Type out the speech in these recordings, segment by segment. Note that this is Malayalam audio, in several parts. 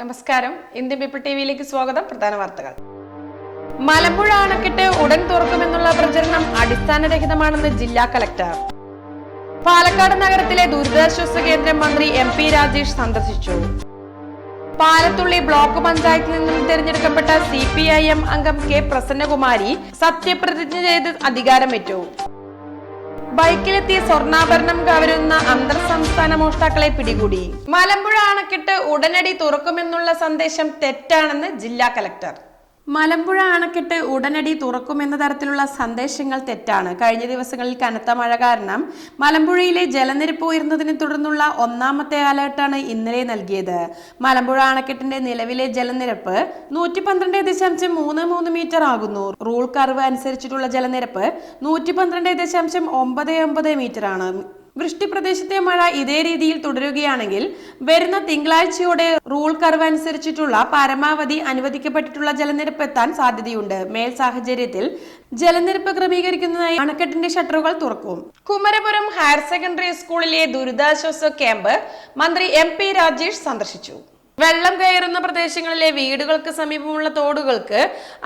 നമസ്കാരം. ഇന്ത്യൻ പീപ്പിൾ ടി വിയിലേക്ക് സ്വാഗതം. പ്രധാന വാർത്തകൾ. മലമ്പുഴ അണക്കെട്ട് ഉടൻ തുറക്കുമെന്നുള്ള പ്രചരണം അടിസ്ഥാനരഹിതമാണെന്ന് ജില്ലാ കലക്ടർ. പാലക്കാട് നഗരത്തിലെ ദുരിതാശ്വാസ കേന്ദ്രം മന്ത്രി എം പി രാജേഷ് സന്ദർശിച്ചു. പാലത്തുള്ളി ബ്ലോക്ക് പഞ്ചായത്തിൽ നിന്നും തിരഞ്ഞെടുക്കപ്പെട്ട സി പി ഐ എം അംഗം കെ പ്രസന്നകുമാരി സത്യപ്രതിജ്ഞ ചെയ്ത് അധികാരമേറ്റു. ബൈക്കിലെത്തി സ്വർണാഭരണം കവരുന്ന അന്തർ സംസ്ഥാന മോഷ്ടാക്കളെ പിടികൂടി. മലമ്പുഴ അണക്കെട്ട് ഉടനടി തുറക്കുമെന്നുള്ള സന്ദേശം തെറ്റാണെന്ന് ജില്ലാ കലക്ടർ. മലമ്പുഴ അണക്കെട്ട് ഉടനടി തുറക്കുമെന്ന തരത്തിലുള്ള സന്ദേശങ്ങൾ തെറ്റാണ്. കഴിഞ്ഞ ദിവസങ്ങളിൽ കനത്ത മഴ കാരണം മലമ്പുഴയിലെ ജലനിരപ്പ് ഉയർന്നതിനെ തുടർന്നുള്ള ഒന്നാമത്തെ അലേർട്ടാണ് ഇന്നലെ നൽകിയത്. മലമ്പുഴ അണക്കെട്ടിന്റെ നിലവിലെ ജലനിരപ്പ് നൂറ്റി പന്ത്രണ്ട് ദശാംശം മൂന്ന് മൂന്ന് മീറ്റർ ആകുന്നു. റൂൾ കർവ് അനുസരിച്ചിട്ടുള്ള ജലനിരപ്പ് നൂറ്റി പന്ത്രണ്ട് ദശാംശം ഒമ്പത് ഒമ്പത് മീറ്റർ ആണ് വൃഷ്ടി പ്രദേശത്തെ മഴ ഇതേ രീതിയിൽ തുടരുകയാണെങ്കിൽ വരുന്ന തിങ്കളാഴ്ചയോടെ റൂൾ കർവ് അനുസരിച്ചിട്ടുള്ള പരമാവധി അനുവദിക്കപ്പെട്ടിട്ടുള്ള ജലനിരപ്പ് എത്താൻ സാധ്യതയുണ്ട്. മേൽ സാഹചര്യത്തിൽ ജലനിരപ്പ് ക്രമീകരിക്കുന്നതിനായി അണക്കെട്ടിന്റെ ഷട്ടറുകൾ തുറക്കും. കുമരപുരം ഹയർ സെക്കൻഡറി സ്കൂളിലെ ദുരിതാശ്വാസ ക്യാമ്പ് മന്ത്രി എം പി രാജേഷ് സന്ദർശിച്ചു. വെള്ളം കയറുന്ന പ്രദേശങ്ങളിലെ വീടുകൾക്ക് സമീപമുള്ള തോടുകൾക്ക്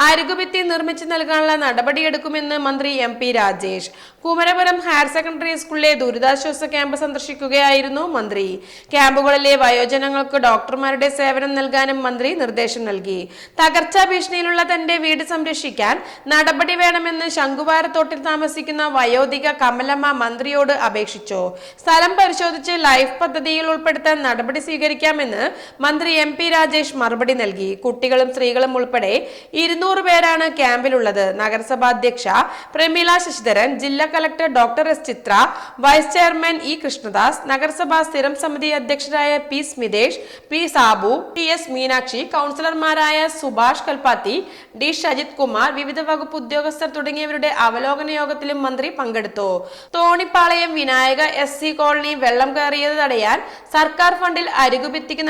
അരുകുഭിത്തി നിർമ്മിച്ചു നൽകാനുള്ള നടപടിയെടുക്കുമെന്ന് മന്ത്രി M P Rajesh. Kumarapuram higher secondary സ്കൂളിലെ ദുരിതാശ്വാസ ക്യാമ്പ് സന്ദർശിക്കുകയായിരുന്നു മന്ത്രി. ക്യാമ്പുകളിലെ വയോജനങ്ങൾക്ക് ഡോക്ടർമാരുടെ സേവനം നൽകാനും മന്ത്രി നിർദ്ദേശം നൽകി. തകർച്ചാ ഭീഷണിയിലുള്ള തന്റെ വീട് സംരക്ഷിക്കാൻ നടപടി വേണമെന്ന് ശംഖുവാരത്തോട്ടിൽ താമസിക്കുന്ന വയോധിക കമലമ്മ മന്ത്രിയോട് അപേക്ഷിച്ചു. സ്ഥലം പരിശോധിച്ച് ലൈഫ് പദ്ധതിയിൽ ഉൾപ്പെടുത്താൻ നടപടി സ്വീകരിക്കാമെന്ന് മന്ത്രി എം പി രാജേഷ് മറുപടി നൽകി. കുട്ടികളും സ്ത്രീകളും ഉൾപ്പെടെ ഇരുന്നൂറ് പേരാണ് ക്യാമ്പിലുള്ളത്. നഗരസഭാ അധ്യക്ഷ പ്രമീള ശശിധരൻ ജില്ലാ collector doctor S Chitra vice chairman E Krishnadas നഗരസഭാ സ്ഥിരം സമിതി അധ്യക്ഷരായ P Smithesh P Sabu T S Meenakshi കൗൺസിലർമാരായ സുഭാഷ് കൽപ്പാത്തി ഡി ഷജിത് കുമാർ വിവിധ വകുപ്പ് ഉദ്യോഗസ്ഥർ തുടങ്ങിയവരുടെ അവലോകന യോഗത്തിലും മന്ത്രി പങ്കെടുത്തു. Thonipalayam Vinayaka S C colony വെള്ളം കയറിയത് തടയാൻ സർക്കാർ ഫണ്ടിൽ അരികുഭിത്തിക്ക്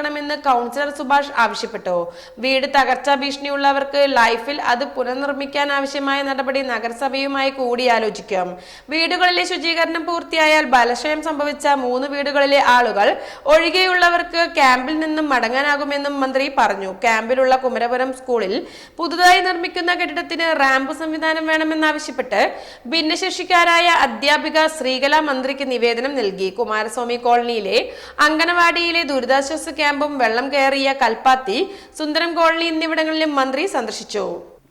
നടപടിയെടുക്കണമെന്ന് കൗൺസിലർ സുഭാഷ് ആവശ്യപ്പെട്ടു. വീട് തകർച്ചാ ഭീഷണിയുള്ളവർക്ക് ലൈഫിൽ അത് പുനർനിർമ്മിക്കാൻ ആവശ്യമായ നടപടി നഗരസഭയുമായി കൂടിയാലോചിക്കും. വീടുകളിലെ ശുചീകരണം പൂർത്തിയായാൽ ബലക്ഷയം സംഭവിച്ച മൂന്ന് വീടുകളിലെ ആളുകൾ ഒഴികെയുള്ളവർക്ക് ക്യാമ്പിൽ നിന്നും മടങ്ങാനാകുമെന്നും മന്ത്രി പറഞ്ഞു. ക്യാമ്പിലുള്ള കുമരപുരം സ്കൂളിൽ പുതുതായി നിർമ്മിക്കുന്ന കെട്ടിടത്തിന് റാമ്പ് സംവിധാനം വേണമെന്നാവശ്യപ്പെട്ട് ഭിന്നശേഷിക്കാരായ അധ്യാപിക ശ്രീകല മന്ത്രിക്ക് നിവേദനം നൽകി. കുമാരസ്വാമി കോളനിയിലെ അംഗനവാടിയിലെ ദുരിതാശ്വാസ ക്യാമ്പും വെള്ളം കയറിയ കൽപ്പാത്തി സുന്ദരം കോളനി എന്നിവിടങ്ങളിലും മന്ത്രി സന്ദർശിച്ചു.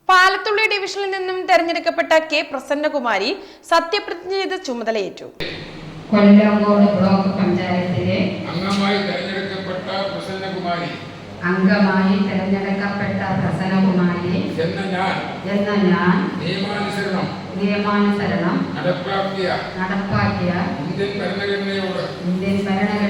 പാലത്തുള്ളി ഡിവിഷനിൽ നിന്നും തെരഞ്ഞെടുക്കപ്പെട്ട കെ പ്രസന്നകുമാരി സത്യപ്രതിജ്ഞ ചെയ്ത് ചുമതലയേറ്റു. കൊല്ലങ്കോട് ബ്ലോക്ക് പഞ്ചായത്തിലെ അംഗമായി തെരഞ്ഞെടുക്കപ്പെട്ട പ്രസന്നകുമാരി അംഗമായി തിരഞ്ഞെടുക്കപ്പെട്ട പ്രസന്നകുമാരി എന്ന ഞാൻ എന്ന ഞാൻ നിയമാനുസരണം നിയമാനുസരണം നടപ്പാക്കിയ നടപ്പാക്കിയ ഇന്ത്യൻ ഭരണഘടനയോട് ഇന്ത്യൻ യഥാർത്ഥമായ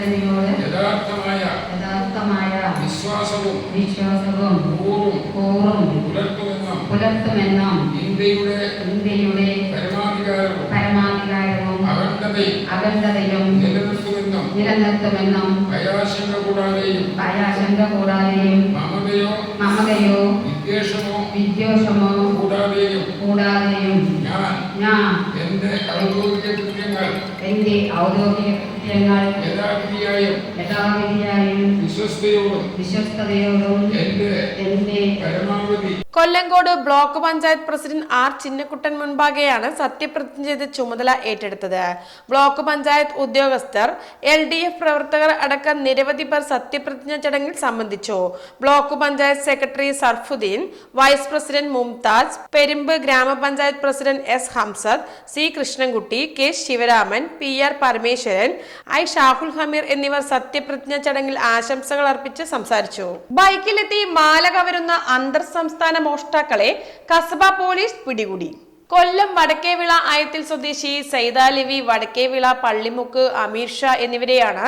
വിശ്വാസവും വിശ്വാസവും കൂറും കൂറും പുലർത്തുമെന്നും പുലർത്തുമെന്നും ഇന്ത്യയുടെ ഇന്ത്യയുടെ പരമാധികാരവും പരമാധികാരവും അഖണ്ഡതയും അഖണ്ഡതയും നിലനിർത്തുമെന്നും നിലനിർത്തുമെന്നും ഭയാശങ്ക കൂടാതെയും ഭയാശങ്ക കൂടാതെയും മമതയോ മമതയോ വിദ്വേഷമോ വിദ്വേഷമോ കൂടാതെയും കൂടാതെയും ഞാൻ ഞാൻ എന്റെ ഔദ്യോഗിക കൃത്യങ്ങൾ എന്റെ ഔദ്യോഗിക കൃത്യങ്ങൾ യഥാവിധിയായും യഥാവിധിയായും വിശ്വസ്തയോടും വിശ്വസ്തയോടും എന്റെ പരമാവധി Kollengode block panchayat president R Chinnakuttan മുൻപാകെയാണ് സത്യപ്രതിജ്ഞ ചെയ്ത് ചുമതല ഏറ്റെടുത്തത്. ബ്ലോക്ക് പഞ്ചായത്ത് ഉദ്യോഗസ്ഥർ എൽ ഡി എഫ് പ്രവർത്തകർ അടക്കം നിരവധി പേർ സത്യപ്രതിജ്ഞ ചടങ്ങിൽ സംബന്ധിച്ചു. Block panchayat secretary Sarfudheen vice president Mumtaj Perumb ഗ്രാമപഞ്ചായത്ത് president S Hamsad C Krishnankutty K Sivaraman P R Parameswaran I Shahul Hameer എന്നിവർ സത്യപ്രതിജ്ഞ ചടങ്ങിൽ ആശംസകൾ അർപ്പിച്ച് സംസാരിച്ചു. ബൈക്കിലെത്തി മാല കവരുന്ന അന്തർ സംസ്ഥാന മോഷ്ടാക്കളെ കസബ പോലീസ് പിടികൂടി. കൊല്ലം വടക്കേവിള ആയത്തിൽ സ്വദേശി സൈതാലിവി വടക്കേവിള പള്ളിമുക്ക് അമീർ ഷാ എന്നിവരെയാണ്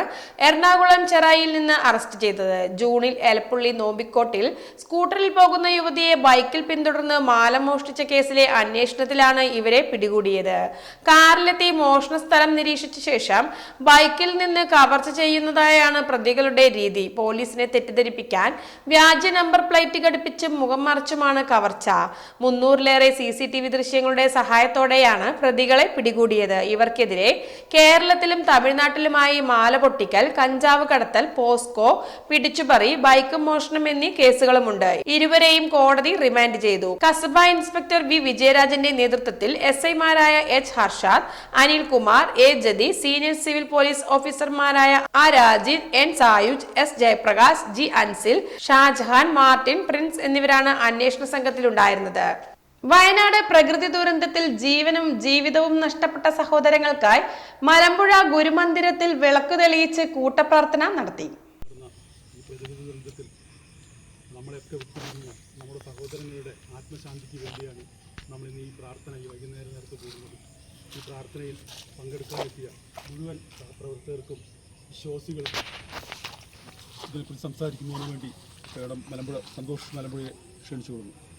എറണാകുളം ചെറായിൽ നിന്ന് അറസ്റ്റ് ചെയ്തത്. ജൂണിൽ എലപ്പുള്ളി നോമ്പിക്കോട്ടിൽ സ്കൂട്ടറിൽ പോകുന്ന യുവതിയെ ബൈക്കിൽ പിന്തുടർന്ന് മാല മോഷ്ടിച്ച കേസിലെ അന്വേഷണത്തിലാണ് ഇവരെ പിടികൂടിയത്. കാറിലെത്തി മോഷണ സ്ഥലം നിരീക്ഷിച്ച ശേഷം ബൈക്കിൽ നിന്ന് കവർച്ച ചെയ്യുന്നതായാണ് പ്രതികളുടെ രീതി. പോലീസിനെ തെറ്റിദ്ധരിപ്പിക്കാൻ വ്യാജ നമ്പർ പ്ലേറ്റ് ഘടിപ്പിച്ചും മുഖം മറച്ചുമാണ് കവർച്ച. മുന്നൂറിലേറെ സി സി ടി വി ദൃശ്യങ്ങളുടെ സഹായത്തോടെയാണ് പ്രതികളെ പിടികൂടിയത്. ഇവർക്കെതിരെ കേരളത്തിലും തമിഴ്നാട്ടിലുമായി മാല പൊട്ടിക്കൽ കഞ്ചാവ് കടത്തൽ പോസ്കോ പിടിച്ചുപറി ബൈക്ക് മോഷണം എന്നീ കേസുകളുമുണ്ട്. ഇരുവരെയും കോടതി റിമാൻഡ് ചെയ്തു. Kasaba inspector V. വിജയരാജന്റെ നേതൃത്വത്തിൽ എസ് ഐമാരായ H. Harshad Anilkumar A. Jathi senior civil police ഓഫീസർമാരായ A Rajeev N. Sayuj S. Jayaprakash G. Ansil Shajahan Martin Prince എന്നിവരാണ് അന്വേഷണ സംഘത്തിലുണ്ടായിരുന്നത്. വയനാട് പ്രകൃതി ദുരന്തത്തിൽ ജീവനും ജീവിതവും നഷ്ടപ്പെട്ട സഹോദരങ്ങൾക്കായി മലമ്പുഴ ഗുരുമന്ദിരത്തിൽ വിളക്ക് തെളിയിച്ച് കൂട്ടപ്രാർത്ഥന നടത്തി. നമ്മളെയൊക്കെ വിട്ടുപിരിഞ്ഞ നമ്മുടെ സഹോദരങ്ങളുടെ ആത്മശാന്തിക്ക് വേണ്ടിയാണ് നമ്മൾ ഇന്ന് ഈ പ്രാർത്ഥന ഈ വൈകുന്നേരം നേരത്തെ കൂടുന്നത്. ഈ പ്രാർത്ഥനയിൽ പങ്കെടുക്കാനെത്തിയ മുഴുവൻ സഹപ്രവർത്തകർക്കും വിശ്വാസികൾക്കും ഇതിനെക്കുറിച്ച് സംസാരിക്കുന്നതിന് വേണ്ടി കേരളം മലമ്പുഴ സന്തോഷ് മലമ്പുഴയെ ക്ഷണിച്ചു കൊടുക്കുന്നു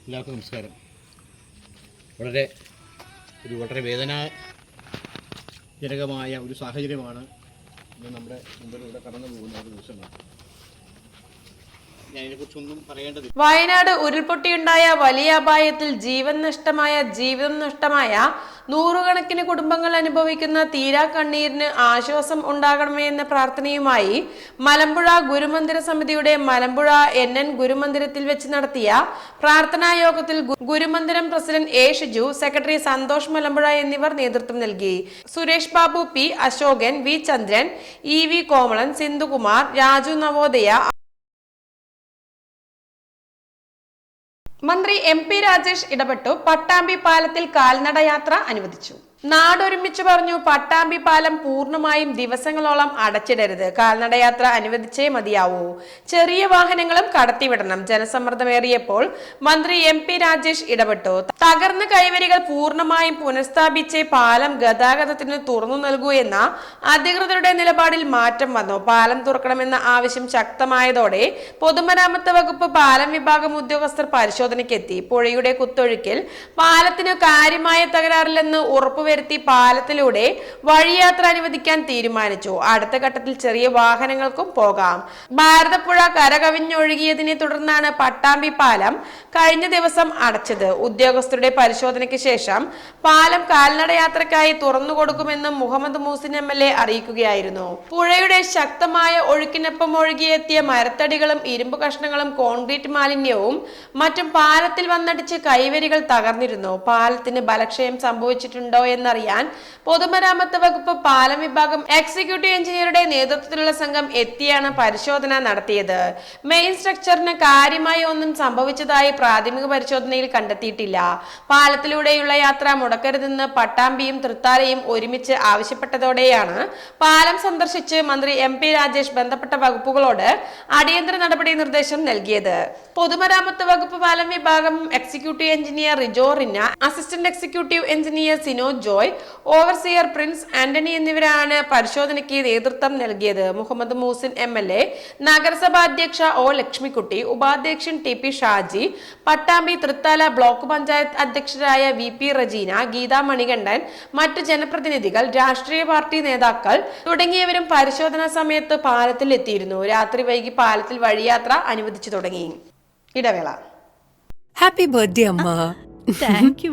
എല്ലാവർക്കും നമസ്കാരം. വളരെ ഒരു വളരെ വേദനാജനകമായ ഒരു സാഹചര്യമാണ് ഇന്ന് നമ്മുടെ മുമ്പിലൂടെ കടന്നു പോകുന്ന ഒരു ദിവസമാണ്. വയനാട് ഉരുൾപൊട്ടിയുണ്ടായ വലിയ അപായത്തിൽ ജീവൻ നഷ്ടമായ ജീവിതം നഷ്ടമായ നൂറുകണക്കിന് കുടുംബങ്ങൾ അനുഭവിക്കുന്ന തീരാ കണ്ണീരിന് ആശ്വാസം ഉണ്ടാകണമേ എന്ന പ്രാർത്ഥനയുമായി മലമ്പുഴ ഗുരുമന്ദിര സമിതിയുടെ മലമ്പുഴ എൻ എൻ ഗുരുമന്ദിരത്തിൽ വെച്ച് നടത്തിയ പ്രാർത്ഥനാ യോഗത്തിൽ ഗുരുമന്ദിരം president A Shiju secretary Santhosh Malampuzha എന്നിവർ നേതൃത്വം നൽകി. Suresh Babu P Asokan V Chandran E V Komalan Sindhukumar Raju Navodaya മന്ത്രി എം പി രാജേഷ് ഇടപെട്ടു. പട്ടാമ്പി പാലത്തിൽ കാൽനട യാത്ര അനുവദിച്ചു. നാടൊരുമിച്ച് പറഞ്ഞു പട്ടാമ്പി പാലം പൂർണമായും ദിവസങ്ങളോളം അടച്ചിടരുത്. കാൽനടയാത്ര അനുവദിച്ചേ മതിയാവൂ. ചെറിയ വാഹനങ്ങളും കടത്തിവിടണം. ജനസമ്മർദ്ദമേറിയപ്പോൾ മന്ത്രി എം പി രാജേഷ് ഇടപെട്ടു. തകർന്ന കൈവരികൾ പൂർണമായും പുനഃസ്ഥാപിച്ച് പാലം ഗതാഗതത്തിന് തുറന്നു നൽകൂ എന്ന അധികൃതരുടെ നിലപാടിൽ മാറ്റം വന്നു. പാലം തുറക്കണമെന്ന ആവശ്യം ശക്തമായതോടെ പൊതുമരാമത്ത് വകുപ്പ് പാലം വിഭാഗം ഉദ്യോഗസ്ഥർ പരിശോധനയ്ക്കെത്തി. പുഴയുടെ കുത്തൊഴുക്കിൽ പാലത്തിന് കാര്യമായ തകരാറില്ലെന്ന് ഉറപ്പുവരുത്തി പാലത്തിലൂടെ വഴിയാത്ര അനുവദിക്കാൻ തീരുമാനിച്ചു. അടുത്ത ഘട്ടത്തിൽ ചെറിയ വാഹനങ്ങൾക്കും പോകാം. ഭാരതപ്പുഴ കരകവിഞ്ഞൊഴുകിയതിനെ തുടർന്നാണ് പട്ടാമ്പി പാലം കഴിഞ്ഞ ദിവസം അടച്ചത്. ഉദ്യോഗസ്ഥരുടെ പരിശോധനയ്ക്ക് ശേഷം പാലം കാൽനടയാത്രയ്ക്കായി തുറന്നു കൊടുക്കുമെന്നും Muhammad Muhsin M L A അറിയിക്കുകയായിരുന്നു. പുഴയുടെ ശക്തമായ ഒഴുക്കിനൊപ്പം ഒഴുകിയെത്തിയ മരത്തടികളും ഇരുമ്പ് കഷ്ണങ്ങളും കോൺക്രീറ്റ് മാലിന്യവും മറ്റും പാലത്തിൽ വന്നടിച്ച് കൈവരികൾ തകർന്നിരുന്നു. പാലത്തിന് ബലക്ഷയം സംഭവിച്ചിട്ടുണ്ടോ എന്നറിയാൻ പൊതുമരാമത്ത് വകുപ്പ് പാലം വിഭാഗം എക്സിക്യൂട്ടീവ് എഞ്ചിനീയറുടെ നേതൃത്വത്തിലുള്ള സംഘം എത്തിയാണ് പരിശോധന നടത്തിയത്. മെയിൻ സ്ട്രക്ചറിന് കാര്യമായി ഒന്നും സംഭവിച്ചതായി പ്രാഥമിക പരിശോധനയിൽ കണ്ടെത്തിയിട്ടില്ല. പാലത്തിലൂടെയുള്ള യാത്ര മുടക്കരുതെന്ന് പട്ടാമ്പിയും തൃത്താലയും ഒരുമിച്ച് ആവശ്യപ്പെട്ടതോടെയാണ് പാലം സന്ദർശിച്ച് മന്ത്രി എം പി രാജേഷ് ബന്ധപ്പെട്ട വകുപ്പുകളോട് അടിയന്തര നടപടി നിർദ്ദേശം നൽകിയത്. പൊതുമരാമത്ത് വകുപ്പ് പാലം വിഭാഗം executive engineer Rijo Rinna assistant executive engineer Sinoj Joy overseer Prince Antony എന്നിവരാണ് പരിശോധനയ്ക്ക് നേതൃത്വം നൽകിയത്. Muhammad Muhsin M L A നഗരസഭാ അധ്യക്ഷ ഒ ലക്ഷ്മിക്കുട്ടി ഉപാധ്യക്ഷൻ T P Shaji Pattambi Thrithala block panchayat അധ്യക്ഷരായ V P Rejina Geetha Manikandan മറ്റു ജനപ്രതിനിധികൾ രാഷ്ട്രീയ പാർട്ടി നേതാക്കൾ തുടങ്ങിയവരും പരിശോധനാ സമയത്ത് പാലത്തിൽ എത്തിയിരുന്നു. രാത്രി വൈകി പാലത്തിൽ വഴിയാത്ര അനുവദിച്ചു തുടങ്ങി. ഇടവേള. ഹാപ്പി ബർത്ത്ഡേ അമ്മ. Thank you.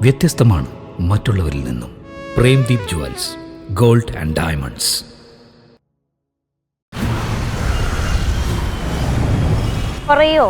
വ്യത്യസ്തമാണ് മറ്റുള്ളവരിൽ നിന്നും Premdeep jewels gold and diamonds കുറയോ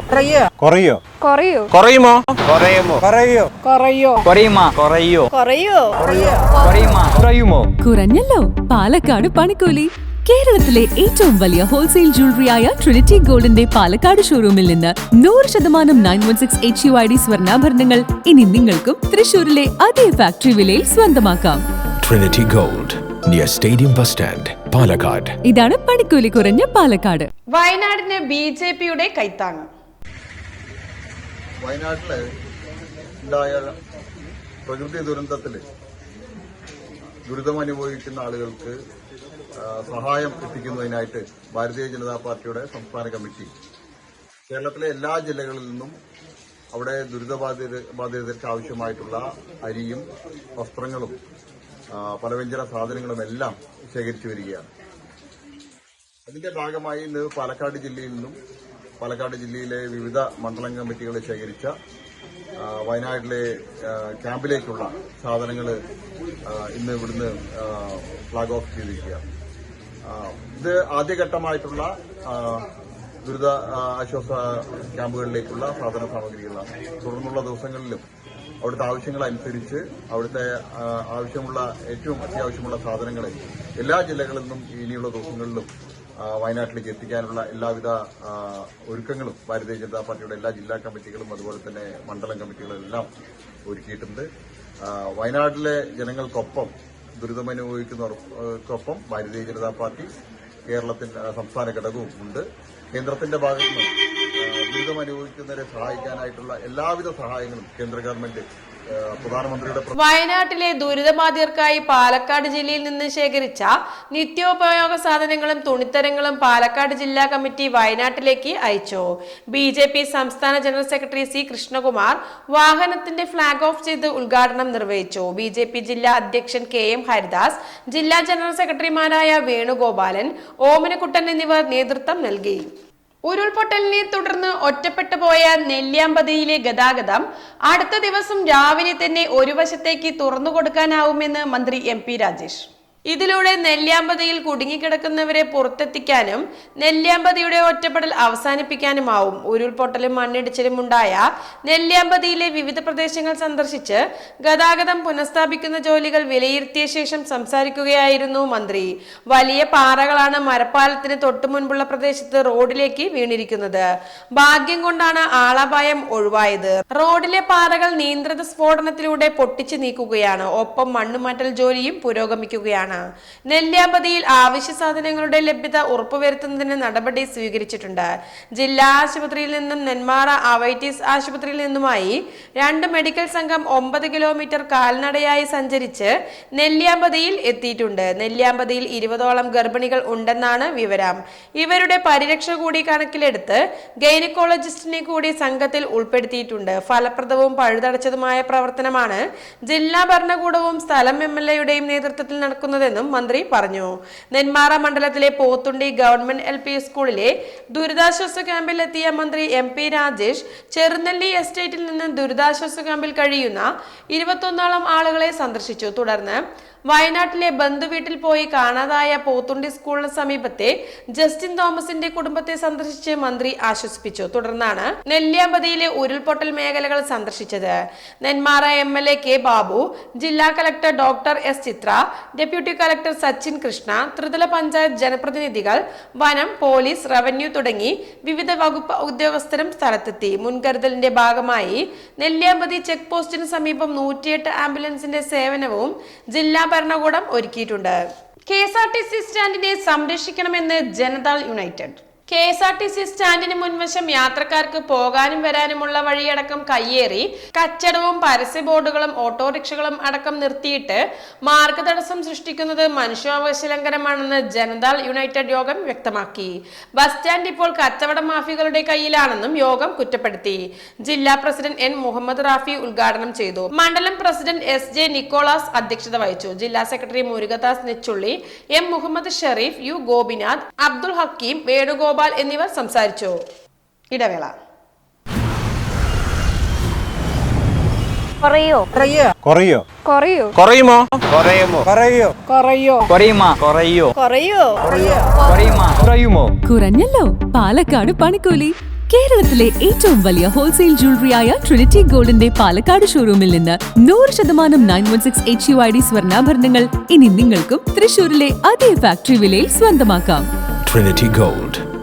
കുറയോ കുറയോ കുറയുമോ കുറയുമോ കുറയോ കുറയോ കുറയുമോ കുറയോ കുറയോ കുറയുമോ കുറയുമോ കുറഞ്ഞല്ലോ പാലക്കാട് പണിക്കൂലി കേരളത്തിലെ ഏറ്റവും വലിയ ഹോൾസെയിൽ ജ്വല്ലറിയായ ട്രിനിറ്റി ഗോൾഡിന്റെ പാലക്കാട് ഷോറൂമിൽ നിന്ന് നൂറ് ശതമാനം nine one six H U I D സ്വർണാഭരണങ്ങൾ ഇനി നിങ്ങൾക്കും തൃശൂരിലെ അതേ ഫാക്ടറി വിലയിൽ സ്വന്തമാക്കാം. Trinity gold near stadium bus stand Palakkad ഇതാണ് പണിക്കൂലി കുറഞ്ഞ പാലക്കാട്. വയനാടിന് ബി ജെ പിയുടെ കൈത്താങ് വയനാട്ടിൽ ഉണ്ടായ പ്രകൃതി ദുരന്തത്തിൽ ദുരിതമനുഭവിക്കുന്ന ആളുകൾക്ക് സഹായം എത്തിക്കുന്നതിനായിട്ട് ഭാരതീയ ജനതാ പാർട്ടിയുടെ സംസ്ഥാന കമ്മിറ്റി കേരളത്തിലെ എല്ലാ ജില്ലകളിൽ നിന്നും അവിടെ ദുരിതബാധിത ബാധിതർക്ക് ആവശ്യമായിട്ടുള്ള അരിയും വസ്ത്രങ്ങളും പലവ്യഞ്ജന സാധനങ്ങളും എല്ലാം ശേഖരിച്ചു വരികയാണ്. അതിന്റെ ഭാഗമായി ഇന്ന് പാലക്കാട് ജില്ലയിൽ നിന്നും പാലക്കാട് ജില്ലയിലെ വിവിധ മണ്ഡലം കമ്മിറ്റികൾ ശേഖരിച്ച വയനാട്ടിലെ ക്യാമ്പിലേക്കുള്ള സാധനങ്ങൾ ഇന്ന് ഇവിടുന്ന് ഫ്ലാഗ് ഓഫ് ചെയ്തിരിക്കുകയാണ്. ഇത് ആദ്യഘട്ടമായിട്ടുള്ള ദുരിത ആശ്വാസ ക്യാമ്പുകളിലേക്കുള്ള സാധന സാമഗ്രികളാണ്. തുടർന്നുള്ള ദിവസങ്ങളിലും അവിടുത്തെ ആവശ്യങ്ങളനുസരിച്ച് അവിടുത്തെ ആവശ്യമുള്ള ഏറ്റവും അത്യാവശ്യമുള്ള സാധനങ്ങളെ എല്ലാ ജില്ലകളിൽ നിന്നും ഇനിയുള്ള ദിവസങ്ങളിലും വയനാട്ടിലേക്ക് എത്തിക്കാനുള്ള എല്ലാവിധ ഒരുക്കങ്ങളും ഭാരതീയ ജനതാ പാർട്ടിയുടെ എല്ലാ ജില്ലാ കമ്മിറ്റികളും അതുപോലെ തന്നെ മണ്ഡലം കമ്മിറ്റികളും എല്ലാം ഒരുക്കിയിട്ടുണ്ട്. വയനാട്ടിലെ ജനങ്ങൾക്കൊപ്പം ദുരിതമനുഭവിക്കുന്നവർക്കൊപ്പം ഭാരതീയ ജനതാ പാർട്ടി കേരളത്തിന്റെ സംസ്ഥാന ഘടകവും ഉണ്ട്. കേന്ദ്രത്തിന്റെ ഭാഗത്തു നിന്ന് അനുഭവിക്കുന്നവരെ സഹായിക്കാനായിട്ടുള്ള എല്ലാവിധ സഹായങ്ങളും കേന്ദ്ര ഗവൺമെന്റ് പ്രധാനമന്ത്രിയുടെ പ്ര- വയനാട്ടിലെ ദുരിതബാധിതർക്കായി പാലക്കാട് ജില്ലയിൽ നിന്ന് ശേഖരിച്ച നിത്യോപയോഗ സാധനങ്ങളും തുണിത്തരങ്ങളും പാലക്കാട് ജില്ലാ കമ്മിറ്റി വയനാട്ടിലേക്ക് അയച്ചു. ബി ജെ പി സംസ്ഥാന ജനറൽ സെക്രട്ടറി സി കൃഷ്ണകുമാർ വാഹനത്തിന്റെ ഫ്ളാഗ് ഓഫ് ചെയ്ത് ഉദ്ഘാടനം നിർവഹിച്ചു. ബി ജെ പി ജില്ലാ അധ്യക്ഷൻ കെ എം ഹരിദാസ് ജില്ലാ ജനറൽ സെക്രട്ടറിമാരായ വേണുഗോപാലൻ ഓമനക്കുട്ടൻ എന്നിവർ നേതൃത്വം നൽകി. ഉരുൾപൊട്ടലിനെ തുടർന്ന് ഒറ്റപ്പെട്ടു പോയ നെല്ലിയാമ്പതിയിലെ ഗതാഗതം അടുത്ത ദിവസം രാവിലെ തന്നെ ഒരു വശത്തേക്ക് തുറന്നു കൊടുക്കാനാവുമെന്ന് മന്ത്രി എം പി രാജേഷ്. ഇതിലൂടെ നെല്ലിയാമ്പതിയിൽ കുടുങ്ങിക്കിടക്കുന്നവരെ പുറത്തെത്തിക്കാനും നെല്ലിയാമ്പതിയുടെ ഒറ്റപ്പെടൽ അവസാനിപ്പിക്കാനുമാവും. ഉരുൾപൊട്ടലും മണ്ണിടിച്ചിലും ഉണ്ടായ നെല്ലിയാമ്പതിയിലെ വിവിധ പ്രദേശങ്ങൾ സന്ദർശിച്ച് ഗതാഗതം പുനഃസ്ഥാപിക്കുന്ന ജോലികൾ വിലയിരുത്തിയ ശേഷം സംസാരിക്കുകയായിരുന്നു മന്ത്രി. വലിയ പാറകളാണ് മരപ്പാലത്തിന് തൊട്ടു മുൻപുള്ള പ്രദേശത്ത് റോഡിലേക്ക് വീണിരിക്കുന്നത്. ഭാഗ്യം കൊണ്ടാണ് ആളപായം ഒഴിവായത്. റോഡിലെ പാറകൾ നിയന്ത്രിത സ്ഫോടനത്തിലൂടെ പൊട്ടിച്ചു നീക്കുകയാണ്. ഒപ്പം മണ്ണുമാറ്റൽ ജോലിയും പുരോഗമിക്കുകയാണ്. നെല്ലിയാമ്പതിയിൽ ആവശ്യ സാധനങ്ങളുടെ ലഭ്യത ഉറപ്പുവരുത്തുന്നതിന് നടപടി സ്വീകരിച്ചിട്ടുണ്ട്. ജില്ലാ ആശുപത്രിയിൽ നിന്നും നെന്മാറ അവൈറ്റീസ് ആശുപത്രിയിൽ നിന്നുമായി രണ്ട് മെഡിക്കൽ സംഘം ഒമ്പത് കിലോമീറ്റർ കാൽനടയായി സഞ്ചരിച്ച് നെല്ലിയാമ്പതിയിൽ എത്തിയിട്ടുണ്ട്. നെല്ലിയാമ്പതിയിൽ ഇരുപതോളം ഗർഭിണികൾ ഉണ്ടെന്നാണ് വിവരം. ഇവരുടെ പരിരക്ഷ കൂടി കണക്കിലെടുത്ത് ഗൈനക്കോളജിസ്റ്റിനെ കൂടി സംഘത്തിൽ ഉൾപ്പെടുത്തിയിട്ടുണ്ട്. ഫലപ്രദവും പഴുതടച്ചതുമായ പ്രവർത്തനമാണ് ജില്ലാ ഭരണകൂടവും സ്ഥലം എം എൽ എയുടെയും നേതൃത്വത്തിൽ നടക്കുന്നതെന്നും മന്ത്രി പറഞ്ഞു. നെന്മാറ മണ്ഡലത്തിലെ പോത്തുണ്ടി ഗവൺമെന്റ് എൽ പി സ്കൂളിലെ ദുരിതാശ്വാസ ക്യാമ്പിലെത്തിയ മന്ത്രി എം പി രാജേഷ് ചെറുനെല്ലി എസ്റ്റേറ്റിൽ നിന്ന് ദുരിതാശ്വാസ ക്യാമ്പിൽ കഴിയുന്ന ഇരുപത്തൊന്നോളം ആളുകളെ സന്ദർശിച്ചു. തുടർന്ന് വയനാട്ടിലെ ബന്ധുവീട്ടിൽ പോയി കാണാതായ പോത്തുണ്ടി സ്കൂളിന് സമീപത്തെ ജസ്റ്റിൻ തോമസിന്റെ കുടുംബത്തെ സന്ദർശിച്ച് മന്ത്രി ആശ്വസിപ്പിച്ചു. തുടർന്നാണ് നെല്ലിയാമ്പതിയിലെ ഉരുൾപൊട്ടൽ മേഖലകൾ സന്ദർശിച്ചത്. Nenmara M L A K Babu ജില്ലാ collector doctor S Chitra deputy collector Sachin Krishna ത്രിതല പഞ്ചായത്ത് ജനപ്രതിനിധികൾ വനം പോലീസ് റവന്യൂ തുടങ്ങി വിവിധ വകുപ്പ് ഉദ്യോഗസ്ഥരും സ്ഥലത്തെത്തി. മുൻകരുതലിന്റെ ഭാഗമായി നെല്ലിയാമ്പതി ചെക്ക് പോസ്റ്റിന് സമീപം നൂറ്റിയെട്ട് ആംബുലൻസിന്റെ സേവനവും ജില്ലാ ഭരണകൂടം ഒരുക്കിയിട്ടുണ്ട്. K S R T C സ്റ്റാൻഡിനെ സംരക്ഷിക്കണമെന്ന് Janata Dal United. K S R T C സ്റ്റാൻഡിന് മുൻവശം യാത്രക്കാർക്ക് പോകാനും വരാനുമുള്ള വഴിയടക്കം കയ്യേറി കച്ചടവും പരസ്യ ബോർഡുകളും ഓട്ടോറിക്ഷകളും അടക്കം നിർത്തിയിട്ട് മാർഗതടസ്സം സൃഷ്ടിക്കുന്നത് മനുഷ്യാവകാശ ലംഘനമാണെന്ന് ജനതാൾ യുണൈറ്റഡ് യോഗം വ്യക്തമാക്കി. ബസ് സ്റ്റാൻഡ് ഇപ്പോൾ കച്ചവട മാഫികളുടെ കയ്യിലാണെന്നും യോഗം കുറ്റപ്പെടുത്തി. ജില്ലാ പ്രസിഡന്റ് എൻ മുഹമ്മദ് റാഫി ഉദ്ഘാടനം ചെയ്തു. മണ്ഡലം പ്രസിഡന്റ് എസ് ജെ നിക്കോളാസ് അധ്യക്ഷത വഹിച്ചു. ജില്ലാ സെക്രട്ടറി മുരുകദാസ് നെച്ചുള്ളി എം മുഹമ്മദ് ഷെറീഫ് യു ഗോപിനാഥ് അബ്ദുൾ ഹക്കീം വേണുഗോപാൽ എന്നിവർ സംസാരിച്ചു. ഇടവേള. കുറയോ? കുറയോ? കുറയോ? കുറയുമോ? കുറയുമോ? കുറയോ? കുറയോ? കുറയുമാ? കുറയോ? കുറയോ? കുറയുമാ? കുറയുമോ? കുറഞ്ഞല്ലോ. പാലക്കാട് പണിക്കൂലി. കേരളത്തിലെ ഏറ്റവും വലിയ ഹോൾസെയിൽ ജ്വല്ലറിയായ ട്രിനിറ്റി ഗോൾഡിന്റെ പാലക്കാട് ഷോറൂമിൽ നിന്ന് നൂറ് ശതമാനം nine one six H U I D സ്വർണാഭരണങ്ങൾ ഇനി നിങ്ങൾക്കും തൃശൂരിലെ അതേ ഫാക്ടറി വിലയിൽ സ്വന്തമാക്കാം. Trinity Gold,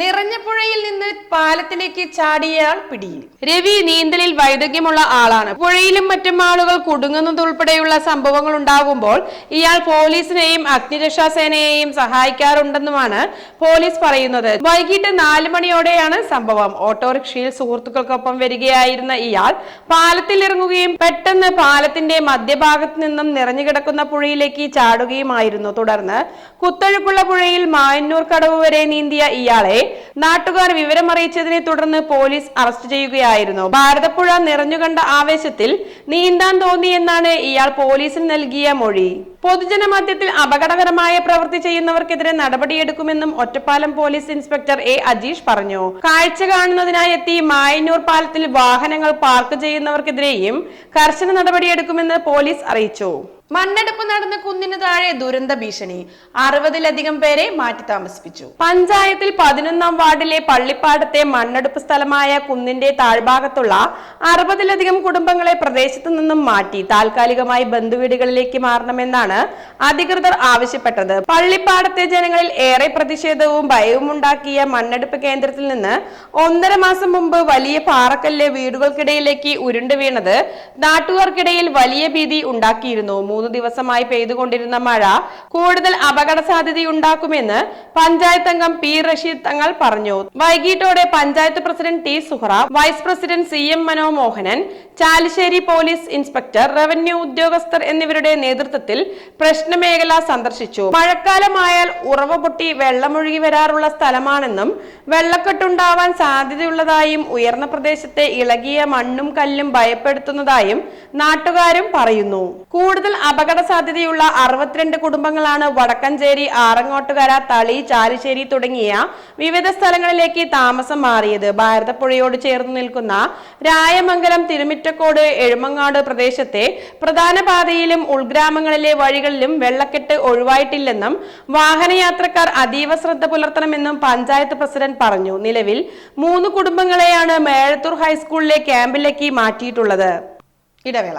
നിറഞ്ഞ പുഴയിൽ നിന്ന് പാലത്തിലേക്ക് ചാടിയയാൾ പിടിയിൽ. രവി നീന്തലിൽ വൈദഗ്ധ്യമുള്ള ആളാണ്. പുഴയിലും മറ്റും ആളുകൾ കുടുങ്ങുന്നതുൾപ്പെടെയുള്ള സംഭവങ്ങൾ ഉണ്ടാകുമ്പോൾ ഇയാൾ പോലീസിനെയും അഗ്നിരക്ഷാ സേനയെയും സഹായിക്കാറുണ്ടെന്നുമാണ് പോലീസ് പറയുന്നത്. വൈകിട്ട് നാല് മണിയോടെയാണ് സംഭവം. ഓട്ടോറിക്ഷയിൽ സുഹൃത്തുക്കൾക്കൊപ്പം വരികയായിരുന്ന ഇയാൾ പാലത്തിൽ ഇറങ്ങുകയും പെട്ടെന്ന് പാലത്തിന്റെ മധ്യഭാഗത്ത് നിന്നും നിറഞ്ഞുകിടക്കുന്ന പുഴയിലേക്ക് ചാടുകയുമായിരുന്നു. തുടർന്ന് കുത്തഴുക്കുള്ള പുഴയിൽ മായന്നൂർ കടവ് വരെ നീന്തിയ ഇയാളെ നാട്ടുകാർ വിവരമറിയിച്ചതിനെ തുടർന്ന് പോലീസ് അറസ്റ്റ് ചെയ്യുകയായിരുന്നു. ഭാരതപ്പുഴ നിറഞ്ഞുകണ്ട ആവേശത്തിൽ നീന്താൻ തോന്നിയെന്നാണ് ഇയാൾ പോലീസിന് നൽകിയ മൊഴി. പൊതുജന മധ്യത്തിൽ അപകടകരമായ പ്രവൃത്തി ചെയ്യുന്നവർക്കെതിരെ നടപടിയെടുക്കുമെന്നും Ottapalam police inspector A Ajeesh പറഞ്ഞു. കാഴ്ച കാണുന്നതിനായി എത്തി മായന്നൂർ പാലത്തിൽ വാഹനങ്ങൾ പാർക്ക് ചെയ്യുന്നവർക്കെതിരെയും കർശന നടപടിയെടുക്കുമെന്ന് പോലീസ് അറിയിച്ചു. മണ്ണെടുപ്പ് നടന്ന കുന്നിന് താഴെ ദുരന്ത ഭീഷണി. അറുപതിലധികം പേരെ മാറ്റി താമസിപ്പിച്ചു. പഞ്ചായത്തിൽ പതിനൊന്നാം വാർഡിലെ പള്ളിപ്പാടത്തെ മണ്ണെടുപ്പ് സ്ഥലമായ കുന്നിന്റെ താഴ്ഭാഗത്തുള്ള അറുപതിലധികം കുടുംബങ്ങളെ പ്രദേശത്തു നിന്നും മാറ്റി താൽക്കാലികമായി ബന്ധുവീടുകളിലേക്ക് മാറണമെന്നാണ് അധികൃതർ ആവശ്യപ്പെട്ടത്. പള്ളിപ്പാടത്തെ ജനങ്ങളിൽ ഏറെ പ്രതിഷേധവും ഭയവും ഉണ്ടാക്കിയ മണ്ണെടുപ്പ് കേന്ദ്രത്തിൽ നിന്ന് ഒന്നര മാസം മുമ്പ് വലിയ പാറക്കല്ല് വീടുകൾക്കിടയിലേക്ക് ഉരുണ്ടു വീണത് നാട്ടുകാർക്കിടയിൽ വലിയ ഭീതി ഉണ്ടാക്കിയിരുന്നു. മൂന്ന് ദിവസമായി പെയ്തുകൊണ്ടിരുന്ന മഴ കൂടുതൽ അപകട സാധ്യതയുണ്ടാക്കുമെന്ന് പഞ്ചായത്ത് അംഗം പി റഷീദ് തങ്ങൾ പറഞ്ഞു. വൈകിട്ടോടെ panchayat president T Suhara vice president C M Manomohanan Chalissery police inspector revenue ഉദ്യോഗസ്ഥർ എന്നിവരുടെ നേതൃത്വത്തിൽ പ്രശ്നമേഖല സന്ദർശിച്ചു. മഴക്കാലമായാൽ ഉറവ പൊട്ടി വെള്ളമൊഴുകി വരാറുള്ള സ്ഥലമാണെന്നും വെള്ളക്കെട്ടുണ്ടാവാൻ സാധ്യതയുള്ളതായും ഉയർന്ന പ്രദേശത്തെ ഇളകിയ മണ്ണും കല്ലും ഭയപ്പെടുത്തുന്നതായും നാട്ടുകാരും പറയുന്നു. കൂടുതൽ അപകട സാധ്യതയുള്ള അറുപത്തിരണ്ട് കുടുംബങ്ങളാണ് വടക്കഞ്ചേരി ആറങ്ങോട്ടുകര തളി ചാലിശ്ശേരി തുടങ്ങിയ വിവിധ സ്ഥലങ്ങളിലേക്ക് താമസം മാറിയത്. ഭാരതപ്പുഴയോട് ചേർന്ന് നിൽക്കുന്ന രായമംഗലം തിരുമിറ്റക്കോട് എഴുമങ്ങാട് പ്രദേശത്തെ പ്രധാന പാതയിലും ഉൾഗ്രാമങ്ങളിലെ വഴികളിലും വെള്ളക്കെട്ട് ഒഴിവായിട്ടില്ലെന്നും വാഹനയാത്രക്കാർ അതീവ ശ്രദ്ധ പുലർത്തണമെന്നും പഞ്ചായത്ത് പ്രസിഡന്റ് പറഞ്ഞു. നിലവിൽ മൂന്ന് കുടുംബങ്ങളെയാണ് മേഴത്തൂർ ഹൈസ്കൂളിലെ ക്യാമ്പിലേക്ക് മാറ്റിയിട്ടുള്ളത്. ഇടവേള.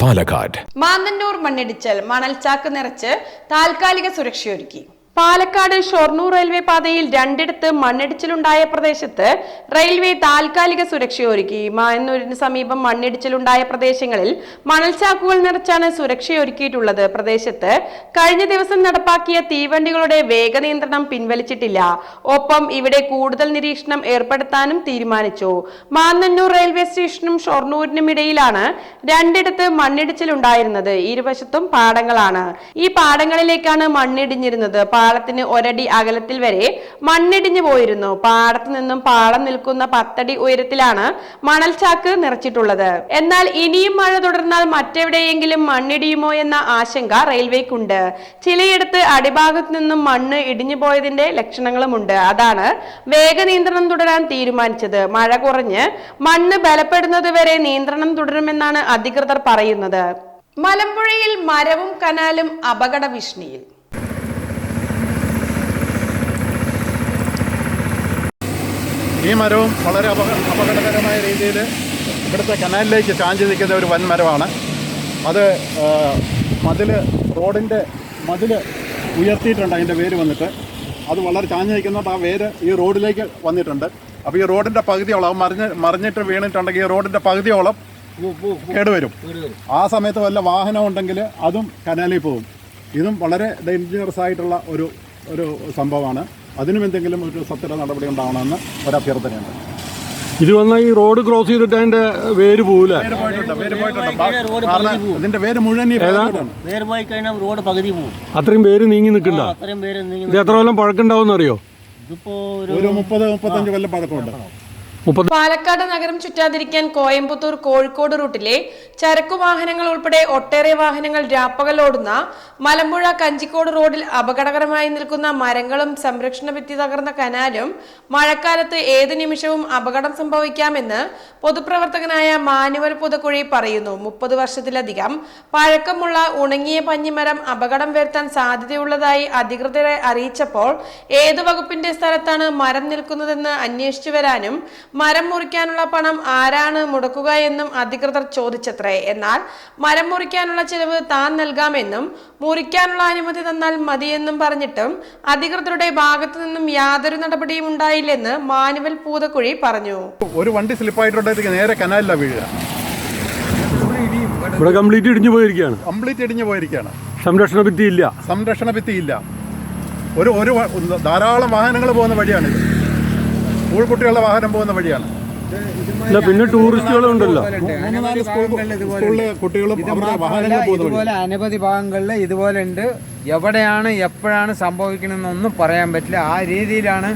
Palakkad. Mannanur മണ്ണിടിച്ചൽ മണൽച്ചാക്ക് നിറച്ച് താൽക്കാലിക സുരക്ഷയൊരുക്കി പാലക്കാട് ഷൊർണൂർ റെയിൽവേ പാതയിൽ രണ്ടിടത്ത് മണ്ണിടിച്ചിലുണ്ടായ പ്രദേശത്ത് റെയിൽവേ താൽക്കാലിക സുരക്ഷയൊരുക്കി. മായന്നൂരിന് സമീപം മണ്ണിടിച്ചിലുണ്ടായ പ്രദേശങ്ങളിൽ മണൽച്ചാക്കുകൾ നിറച്ചാണ് സുരക്ഷയൊരുക്കിയിട്ടുള്ളത്. പ്രദേശത്ത് കഴിഞ്ഞ ദിവസം നടപ്പാക്കിയ തീവണ്ടികളുടെ വേഗ നിയന്ത്രണം പിൻവലിച്ചിട്ടില്ല. ഒപ്പം ഇവിടെ കൂടുതൽ നിരീക്ഷണം ഏർപ്പെടുത്താനും തീരുമാനിച്ചു. മാന്നന്നൂർ റെയിൽവേ സ്റ്റേഷനും ഷൊർണൂരിനും ഇടയിലാണ് രണ്ടിടത്ത് മണ്ണിടിച്ചിലുണ്ടായിരുന്നത്. ഇരുവശത്തും പാടങ്ങളാണ്. ഈ പാടങ്ങളിലേക്കാണ് മണ്ണിടിഞ്ഞിരുന്നത്. പാളത്തിന് ഒരടി അകലത്തിൽ വരെ മണ്ണിടിഞ്ഞു പോയിരുന്നു. പാടത്ത് നിന്നും പാളം നിൽക്കുന്ന പത്തടി ഉയരത്തിലാണ് മണൽച്ചാക്ക് നിറച്ചിട്ടുള്ളത്. എന്നാൽ ഇനിയും മഴ തുടർന്നാൽ മറ്റെവിടെയെങ്കിലും മണ്ണിടിയുമോ എന്ന ആശങ്ക റെയിൽവേക്കുണ്ട്. ചിലയിടത്ത് അടിഭാഗത്ത് നിന്നും മണ്ണ് ഇടിഞ്ഞു പോയതിന്റെ ലക്ഷണങ്ങളുമുണ്ട്. അതാണ് വേഗ നിയന്ത്രണം തുടരാൻ തീരുമാനിച്ചത്. മഴ കുറഞ്ഞ് മണ്ണ് ബലപ്പെടുന്നത് വരെ നിയന്ത്രണം തുടരുമെന്നാണ് അധികൃതർ പറയുന്നത്. മലമ്പുഴയിൽ മരവും കനാലും അപകട ഭീഷണിയിൽ ഈ മരവും വളരെ അപക അപകടകരമായ രീതിയിൽ ഇവിടുത്തെ കനാലിലേക്ക് ചാഞ്ചി നിൽക്കുന്ന ഒരു വൻ മരമാണ്. അത് മതിൽ റോഡിന്റെ മതിൽ ഉയർത്തിയിട്ടുണ്ട് അതിന്റെ വേര് വന്നിട്ട്. അത് വളരെ ചാഞ്ഞ് നിൽക്കുന്നതുകൊണ്ട് ആ വേര് ഈ റോഡിലേക്ക് വന്നിട്ടുണ്ട്. അപ്പോൾ ഈ റോഡിന്റെ പകുതിയോളം മറിഞ്ഞ് മറിഞ്ഞിട്ട് വീണിട്ടുണ്ടെങ്കിൽ ഈ റോഡിന്റെ പകുതിയോളം കേടുവരും. ആ സമയത്ത് വല്ല വാഹനം ഉണ്ടെങ്കിൽ അതും കനാലിൽ പോകും. ഇതും വളരെ ഡേഞ്ചറസ് ആയിട്ടുള്ള ഒരു ഒരു സംഭവമാണ്. അതിനും എന്തെങ്കിലും ഒരു സത്യത നടപടി ഉണ്ടാവണമെന്ന് അഭ്യർത്ഥനയുണ്ട്. ഇത് വന്നാൽ ഈ റോഡ് ക്രോസ് ചെയ്തിട്ട് അതിന്റെ വേര് പോവില്ല ഇതിന്റെ വേര് മുഴുവൻ ഈ ഭാഗത്തോട്ടാണ്. വേര് പോയി കഴിഞ്ഞാൽ റോഡ് പകുതി പോകും അത്രയും പേര് നീങ്ങി നിൽക്കണ്ട. അത്രയും പേര് ഇത് എത്ര കൊല്ലം പഴക്കുണ്ടാവും അറിയോ ഇതിപ്പോ ഒരു മുപ്പത് മുപ്പത്തഞ്ച് കൊല്ലം പഴക്കമുണ്ട്. പാലക്കാട് നഗരം ചുറ്റാതിരിക്കാൻ കോയമ്പത്തൂർ കോഴിക്കോട് റൂട്ടിലെ ചരക്കു വാഹനങ്ങൾ ഉൾപ്പെടെ ഒട്ടേറെ വാഹനങ്ങൾ രാപ്പകൽ ഓടുന്ന മലമ്പുഴ കഞ്ചിക്കോട് റോഡിൽ അപകടകരമായി നിൽക്കുന്ന മരങ്ങളും സംരക്ഷണ ഭിത്തി തകർന്ന കനാലും മഴക്കാലത്ത് ഏത് നിമിഷവും അപകടം സംഭവിക്കാമെന്ന് പൊതുപ്രവർത്തകനായ മാനുവൽ പുതക്കുഴി പറയുന്നു. മുപ്പത് വർഷത്തിലധികം പഴക്കമുള്ള ഉണങ്ങിയ പഞ്ഞിമരം അപകടം വരുത്താൻ സാധ്യതയുള്ളതായി അധികൃതരെ അറിയിച്ചപ്പോൾ ഏതു വകുപ്പിന്റെ സ്ഥലത്താണ് മരം നിൽക്കുന്നതെന്ന് അന്വേഷിച്ചു വരാനും മരം മുറിക്കാനുള്ള പണം ആരാണ് മുടക്കുക എന്നും അധികൃതർ ചോദിച്ചത്രേ. എന്നാൽ മരം മുറിക്കാനുള്ള ചെലവ് താൻ നൽകാമെന്നും മുറിക്കാനുള്ള അനുമതി തന്നാൽ മതിയെന്നും പറഞ്ഞിട്ടും അധികൃതരുടെ ഭാഗത്തു നിന്നും യാതൊരു നടപടിയും ഉണ്ടായില്ലെന്ന് മാനുവൽ പൂതക്കുഴി പറഞ്ഞു. ഒരു വണ്ടി സ്ലിപ്പായിട്ടുണ്ടെങ്കിൽ നേരെ കനാലിലാണ് വീഴുക. ഇവിടെ കംപ്ലീറ്റ് ഇടിഞ്ഞു പോയിരിക്കുകയാണ്. കംപ്ലീറ്റ് ഇടിഞ്ഞു പോയിരിക്കുകയാണ്. സംരക്ഷണ ഭിത്തി ഇല്ല സംരക്ഷണ ഭിത്തി ഇല്ല ഒരു ഒരു ധാരാളം വാഹനങ്ങൾ പോകുന്ന വഴിയാണിത്. സ്കൂൾ കുട്ടികളുടെ വാഹനം പോകുന്ന വഴിയാണ്. ഇല്ല പിന്നെ ടൂറിസ്റ്റുകളും ഉണ്ടല്ലോ മൂന്ന് നാല് സ്കൂൾ സ്കൂളിലെ കുട്ടികളും അവരുടെ വാഹനങ്ങൾ പോകുന്ന വഴി ഇതുപോലെ അനവധി ഭാഗങ്ങളിൽ ഇതുപോലെ ഉണ്ട്. എവിടെയാണ് എപ്പോഴാണ് സംഭവിക്കണമെന്നൊന്നും പറയാൻ പറ്റില്ല. ആ രീതിയിലാണ്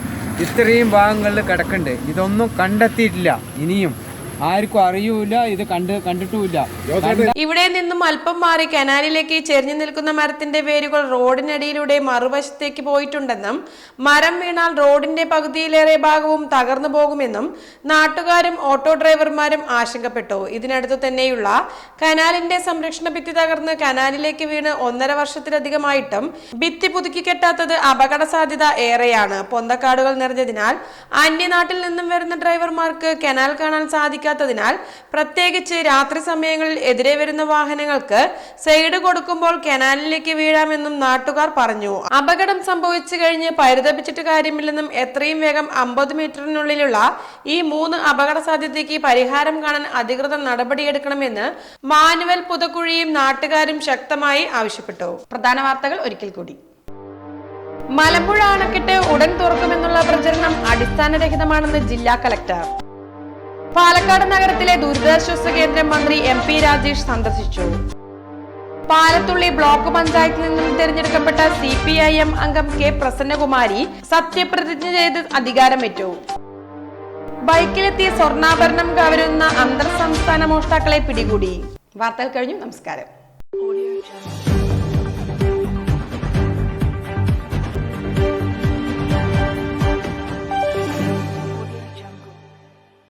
ഇത്രയും ഭാഗങ്ങളിൽ കിടക്കുന്നുണ്ട് ഇതൊന്നും കണ്ടെത്തിയിട്ടില്ല. ഇനിയും ആർക്കും അറിയൂല ഇത് കണ്ട് കണ്ടിട്ടുമില്ല. ഇവിടെ നിന്നും അല്പം മാറി കനാലിലേക്ക് ചെരിഞ്ഞു നിൽക്കുന്ന മരത്തിന്റെ വേരുകൾ റോഡിനടിയിലൂടെ മറുവശത്തേക്ക് പോയിട്ടുണ്ടെന്നും മരം വീണാൽ റോഡിന്റെ പകുതിയിലേറെ ഭാഗവും തകർന്നു പോകുമെന്നും നാട്ടുകാരും ഓട്ടോ ഡ്രൈവർമാരും ആശങ്കപ്പെട്ടു. ഇതിനടുത്ത് തന്നെയുള്ള കനാലിന്റെ സംരക്ഷണ ഭിത്തി തകർന്ന് കനാലിലേക്ക് വീണ് ഒന്നര വർഷത്തിലധികമായിട്ടും ഭിത്തി പുതുക്കി കെട്ടാത്തത് അപകട സാധ്യത ഏറെയാണ്. പൊന്തക്കാടുകൾ നിറഞ്ഞതിനാൽ അന്യനാട്ടിൽ നിന്നും വരുന്ന ഡ്രൈവർമാർക്ക് കനാൽ കാണാൻ സാധിക്കാത്തതിനാൽ പ്രത്യേകിച്ച് രാത്രി സമയങ്ങളിൽ എതിരെ വരുന്ന വാഹനങ്ങൾക്ക് സൈഡ് കൊടുക്കുമ്പോൾ കനാലിലേക്ക് വീഴാമെന്നും നാട്ടുകാർ പറഞ്ഞു. അപകടം സംഭവിച്ചു കഴിഞ്ഞ് പരിതപിച്ചിട്ട് കാര്യമില്ലെന്നും എത്രയും വേഗം അമ്പത് മീറ്ററിനുള്ളിലുള്ള ഈ മൂന്ന് അപകട സാധ്യതയ്ക്ക് പരിഹാരം കാണാൻ അധികൃതർ നടപടിയെടുക്കണമെന്ന് മാനുവൽ പുതക്കുഴിയും നാട്ടുകാരും ശക്തമായി ആവശ്യപ്പെട്ടു. പ്രധാന വാർത്തകൾ ഒരിക്കൽ കൂടി. മലമ്പുഴ അണക്കെട്ട് ഉടൻ തുറക്കുമെന്നുള്ള പ്രചരണം അടിസ്ഥാനരഹിതമാണെന്ന് ജില്ലാ കലക്ടർ. പാലക്കാട് നഗരത്തിലെ ദുരിതാശ്വാസ കേന്ദ്രം മന്ത്രി എം പി രാജേഷ് സന്ദർശിച്ചു. പാലത്തുള്ളി ബ്ലോക്ക് പഞ്ചായത്തിൽ നിന്നും തിരഞ്ഞെടുക്കപ്പെട്ട സി പി ഐ എം അംഗം കെ പ്രസന്നകുമാരി സത്യപ്രതിജ്ഞ ചെയ്ത് അധികാരമേറ്റു. ബൈക്കിലെത്തിയ സ്വർണാഭരണം കവരുന്ന അന്തർ സംസ്ഥാന മോഷ്ടാക്കളെ പിടികൂടി. വാർത്തകൾ കഴിഞ്ഞു. നമസ്കാരം.